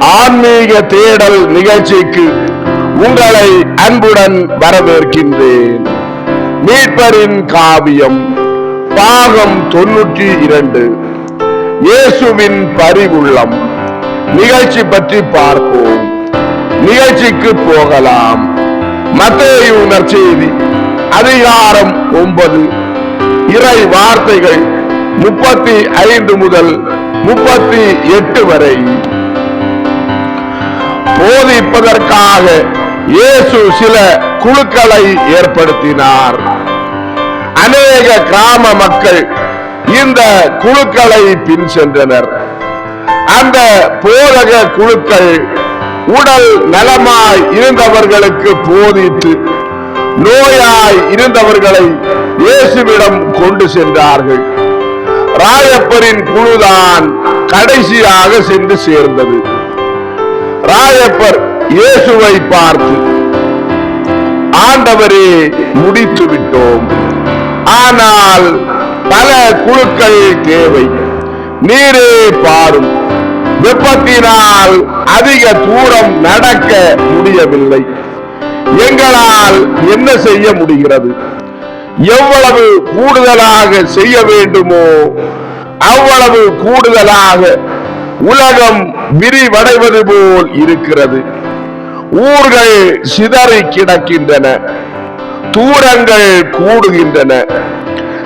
ஆன்மீக தேடல் நிகழ்ச்சிக்கு உங்களை அன்புடன் வரவேற்கின்றேன். மீட்பரின் காவியம் பாகம் தொன்னூற்றி இரண்டு. இயேசுவின் பரிவுள்ளம். நிகழ்ச்சி பற்றி பார்ப்போம். நிகழ்ச்சிக்கு போகலாம். மத்தேயு நற்செய்தி அதிகாரம் ஒன்பது. இறை வார்த்தைகள் முப்பத்தி ஐந்து முதல் முப்பத்தி எட்டு வரை. போதிப்பதற்காக இயேசு சில குழுக்களை ஏற்படுத்தினார். அநேக கிராம மக்கள் இந்த குழுக்களை பின் சென்றனர். அந்த போதக குழுக்கள் உடல் நலமாய் இருந்தவர்களுக்கு போதித்து நோயாய் இருந்தவர்களை இயேசுவிடம் கொண்டு சென்றார்கள். ராயப்பரின் குழுதான் கடைசியாக சென்று சேர்ந்தது. ராயப்பர் இயேசுவை பார்த்து ஆண்டவரே முடித்து விட்டோம். ஆனால் பல குழுக்கள் தேவை. நீரே பாரும். வெப்பத்தினால் அதிக தூரம் நடக்க முடியவில்லை. எங்களால் என்ன செய்ய முடிகிறது? எவ்வளவு கூடுதலாக செய்ய வேண்டுமோ அவ்வளவு கூடுதலாக உலகம் விரிவடைவது போல் இருக்கிறது. ஊர்கள் சிதறி கிடக்கின்றன. தூரங்கள் கூடுகின்றன.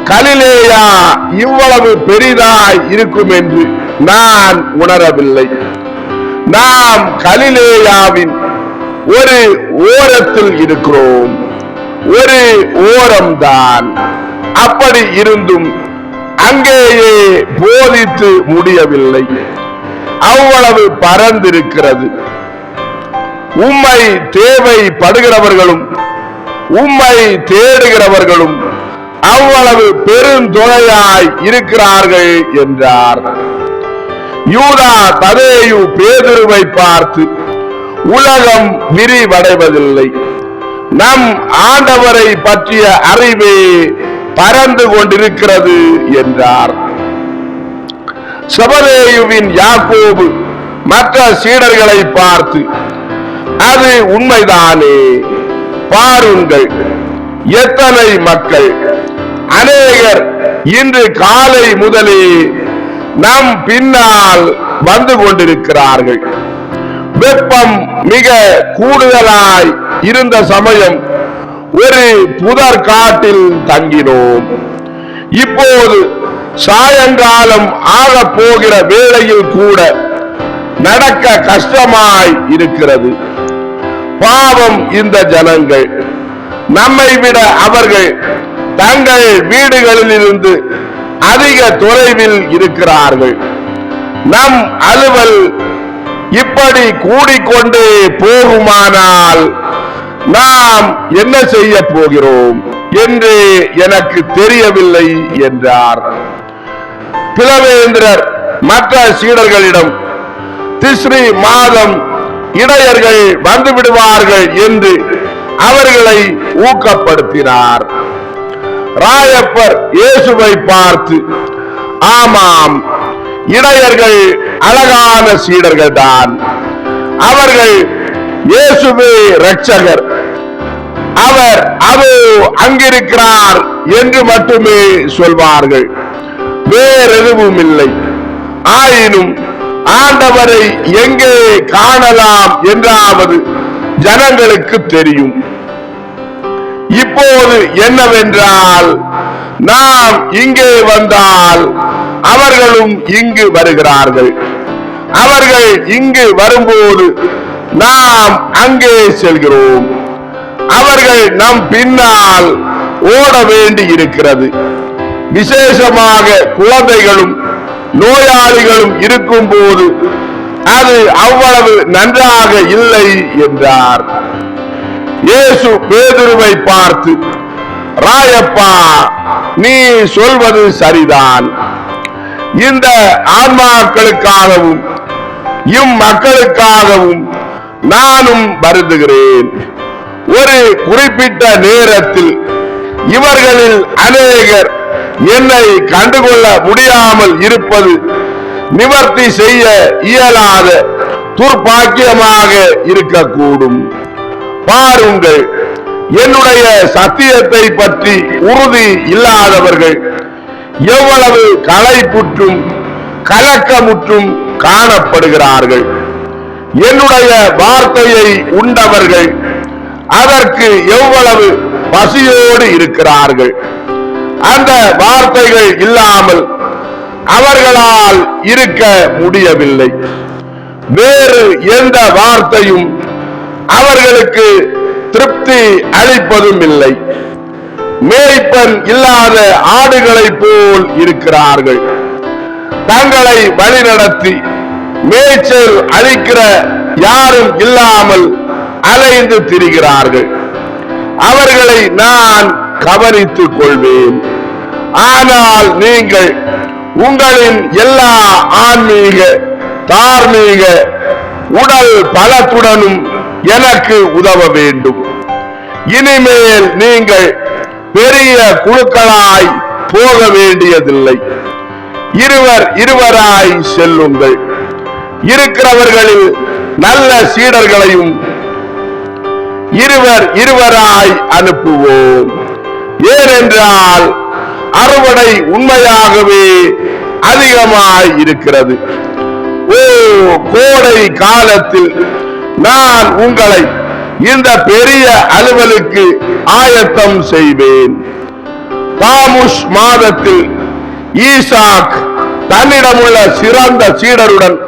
கலிலேயா இவ்வளவு பெரிதாய் இருக்கும் என்று நான் உணரவில்லை. நாம் கலிலேயாவின் ஒரு ஓரத்தில் இருக்கிறோம். ஒரு ஓரம்தான். அப்படி இருந்தும் அங்கேயே போதித்து முடியவில்லை. அவ்வளவு பறந்திருக்கிறது உம்மை தேவைப்படுகிறவர்களும் உம்மை தேடுகிறவர்களும் அவ்வளவு பெருந்தொகையாய் இருக்கிறார்கள் என்றார். யூதா ததேயு பேதுருவை பார்த்து உலகம் விரிவடைவதில்லை. நம் ஆண்டவரை பற்றிய அறிவே பறந்து கொண்டிருக்கிறது என்றார். சபதேயுவின் யாக்கோபு மற்ற சீடர்களை பார்த்து அது உண்மைதானே? பாருங்கள் எத்தனை மக்கள். அநேகர் இன்று காலை முதலே நம் பின்னால் வந்து கொண்டிருக்கிறார்கள். வெப்பம் மிக கூடுதலாய் இருந்த சமயம் ஒரு புதர் காட்டில் தங்கினோம். இப்போது சாயங்காலம் ஆக போகிற வேளையில் கூட நடக்க கஷ்டமாய் இருக்கிறது. பாவம் இந்த ஜனங்கள். நம்மை விட அவர்கள் தங்கள் வீடுகளில் இருந்து அதிக தொலைவில் இருக்கிறார்கள். நம் அலுவல் இப்படி கூடிக்கொண்டே போகுமானால் நாம் என்ன செய்ய போகிறோம்? என்று எனக்கு தெரியவில்லை என்றார். பிளவேந்திரர் மற்ற சீடர்களிடம் திஸ்ரி மாதம் இடையர்கள் வந்து விடுவார்கள் என்று அவர்களை ஊக்கப்படுத்தினார். ராயப்பர் இயேசுவை பார்த்து ஆமாம் இடையர்கள் அழகான சீடர்கள் தான் அவர்கள் இயேசுவே ரட்சகர் அவர் அதோ அங்கிருக்கிறார் என்று மட்டுமே சொல்வார்கள். வேறெதுவும் இல்லை ஆயினும் ஆண்டவரை எங்கே காணலாம் என்றாவது ஜனங்களுக்கு தெரியும். இப்போது என்னவென்றால் நாம் இங்கே வந்தால் அவர்களும் இங்கு வருகிறார்கள். அவர்கள் இங்கு வரும்போது நாம் அங்கே செல்கிறோம். அவர்கள் நம் பின்னால் ஓட வேண்டி இருக்கிறது விசேஷமாக குழந்தைகளும் நோயாளிகளும் இருக்கும் போது அது அவ்வளவு நன்றாக இல்லை என்றார். இயேசு பேதுருவை பார்த்து ராயப்பா நீ சொல்வது சரிதான். இந்த ஆன்மாக்களுக்காகவும் இம்மக்களுக்காகவும் நானும் வருந்துகிறேன். ஒரு குறிப்பிட்ட நேரத்தில் இவர்களில் அநேகர் என்னை கண்டுகொள்ள முடியாமல் இருப்பது நிவர்த்தி செய்ய இயலாத துர்ப்பாக்கியமாக இருக்கக்கூடும். பாருங்கள் என்னுடைய சத்தியத்தை பற்றி உறுதி இல்லாதவர்கள் எவ்வளவு களைப்புற்றும் கலக்கமுற்றும் காணப்படுகிறார்கள். என்னுடைய வார்த்தையை உண்டவர்கள் அதற்கு எவ்வளவு பசியோடு இருக்கிறார்கள். அந்த வார்த்தைகள் இல்லாமல் அவர்களால் இருக்க முடியவில்லை. வேறு எந்த வார்த்தையும் அவர்களுக்கு திருப்தி அளிப்பதும் இல்லை. மேய்ப்பன் இல்லாத ஆடுகளைப் போல் இருக்கிறார்கள். தங்களை வழிநடத்தி மேய்ச்சல் அளிக்கிற யாரும் இல்லாமல் அலைந்து திரிகிறார்கள். அவர்களை நான் கவனித்துக் கொள்வேன். ஆனால் நீங்கள் உங்களின் எல்லா ஆன்மீக தார்மீக உடல் பலத்துடனும் எனக்கு உதவ வேண்டும். இனிமேல் நீங்கள் பெரிய குழுக்களாய் போக வேண்டியதில்லை. இருவர் இருவராய் செல்லுங்கள். இருக்கிறவர்களில் நல்ல சீடர்களையும் இருவர் இருவராய் அனுப்புவோம். ஏனென்றால் அறுவடை உண்மையாகவே அதிகமாய் இருக்கிறது. ஓ கோடை காலத்தில் நான் உங்களை இந்த பெரிய அலுவலுக்கு ஆயத்தம் செய்வேன். தாமுஷ் மாதத்தில் ஈசாக் தன்னிடமுள்ள சிறந்த சீடருடன்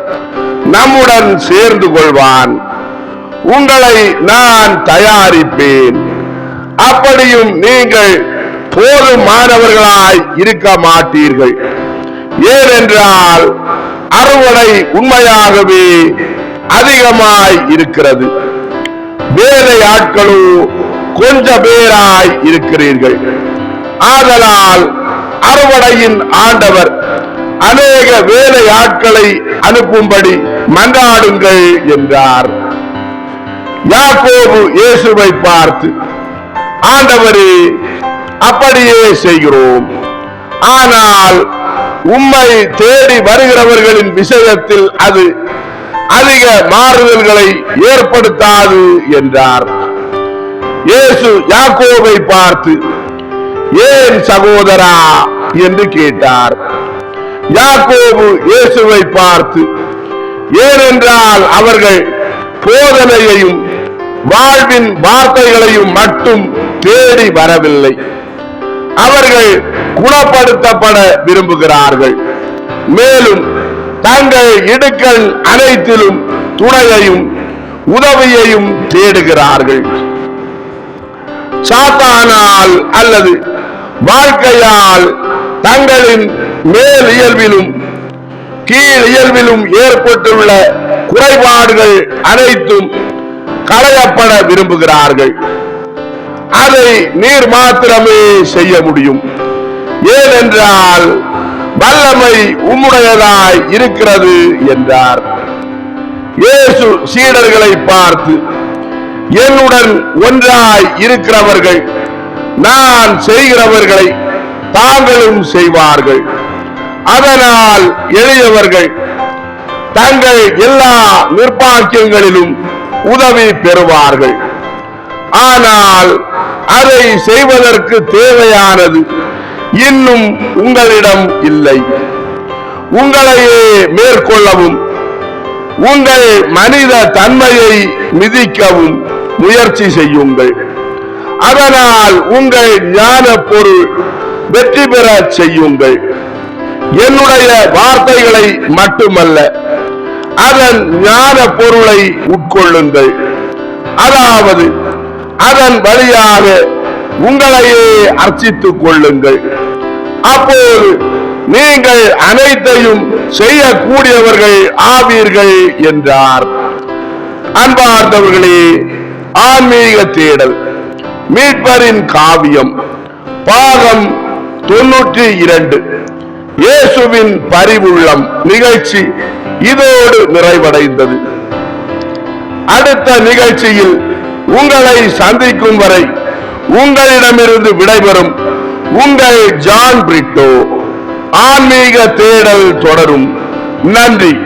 நம்முடன் சேர்ந்து கொள்வான். உங்களை நான் தயாரிப்பேன். அப்படியும் நீங்கள் போதுமானவர்களாய் இருக்க மாட்டீர்கள். ஏனென்றால் அறுவடை உண்மையாகவே அதிகமாய் இருக்கிறது. வேலை ஆட்களோ கொஞ்ச பேராய் இருக்கிறீர்கள். ஆதலால் அறுவடையின் ஆண்டவர் அநேக வேலை ஆட்களை அனுப்பும்படி மன்றாடுங்கள் என்றார். யாக்கோபு இயேசுவை பார்த்து ஆண்டவரே அப்படியே செய்கிறோம். ஆனால் உம்மை தேடி வருகிறவர்களின் விஷயத்தில் அது அதிக மாறுதல்களை ஏற்படுத்தாது என்றார். இயேசு யாக்கோவை பார்த்து ஏன் சகோதரா? என்று கேட்டார். யாக்கோபு இயேசுவை பார்த்து ஏனென்றால் அவர்கள் போதனையையும் வாழ்வின் வார்த்தைகளையும் மட்டும் தேடி வரவில்லை. அவர்கள் குணப்படுத்தப்பட விரும்புகிறார்கள். மேலும் தங்கள் இடுக்கள் அனைத்திலும் துணையையும் உதவியையும் தேடுகிறார்கள். சாத்தானால் அல்லது வாழ்க்கையால் தங்களின் மேல் இயல்பிலும் கீழ் இயல்பிலும் ஏற்பட்டுள்ள குறைபாடுகள் அனைத்தும் களையப்பட விரும்புகிறார்கள். அதை நீர் மாத்திரமே செய்ய முடியும். ஏனென்றால் வல்லமை உம்முடையதாய் இருக்கிறது என்றார். இயேசு சீடர்களை பார்த்து என்னுடன் ஒன்றாய் இருக்கிறவர்கள் நான் செய்கிறவர்களை தாங்களும் செய்வார்கள். அதனால் எளியவர்கள் தங்கள் எல்லா நிர்பாக்கியங்களிலும் உதவி பெறுவார்கள். ஆனால் அதை செய்வதற்கு தேவையானது இன்னும் உங்களிடம் இல்லை. உங்களையே மேற்கொள்ளவும் உங்கள் மனித தன்மையை மிதிக்கவும் முயற்சி செய்யுங்கள். அதனால் உங்கள் ஞான பொருள் வெற்றி பெற செய்யுங்கள். என்னுடைய வார்த்தைகளை மட்டுமல்ல அதன் ஞான பொருளை உட்கொள்ளுங்கள். அதாவது அதன் வழியாக உங்களையே அர்ச்சித்துக் கொள்ளுங்கள். அப்போது நீங்கள் அனைத்தையும் செய்யக்கூடியவர்கள் ஆவீர்கள் என்றார். அன்பார்ந்தவர்களே ஆன்மீக தேடல் மீட்பரின் காவியம் பாகம் தொன்னூற்றி இரண்டு. இயேசுவின் பரிவுள்ளம் நிகழ்ச்சி இதோடு நிறைவடைந்தது. அடுத்த நிகழ்ச்சியில் உங்களை சந்திக்கும் வரை உங்களிடமிருந்து விடைபெறும் உங்கள் ஜான் பிரிட்டோ. ஆன்மீக தேடல் தொடரும். நன்றி.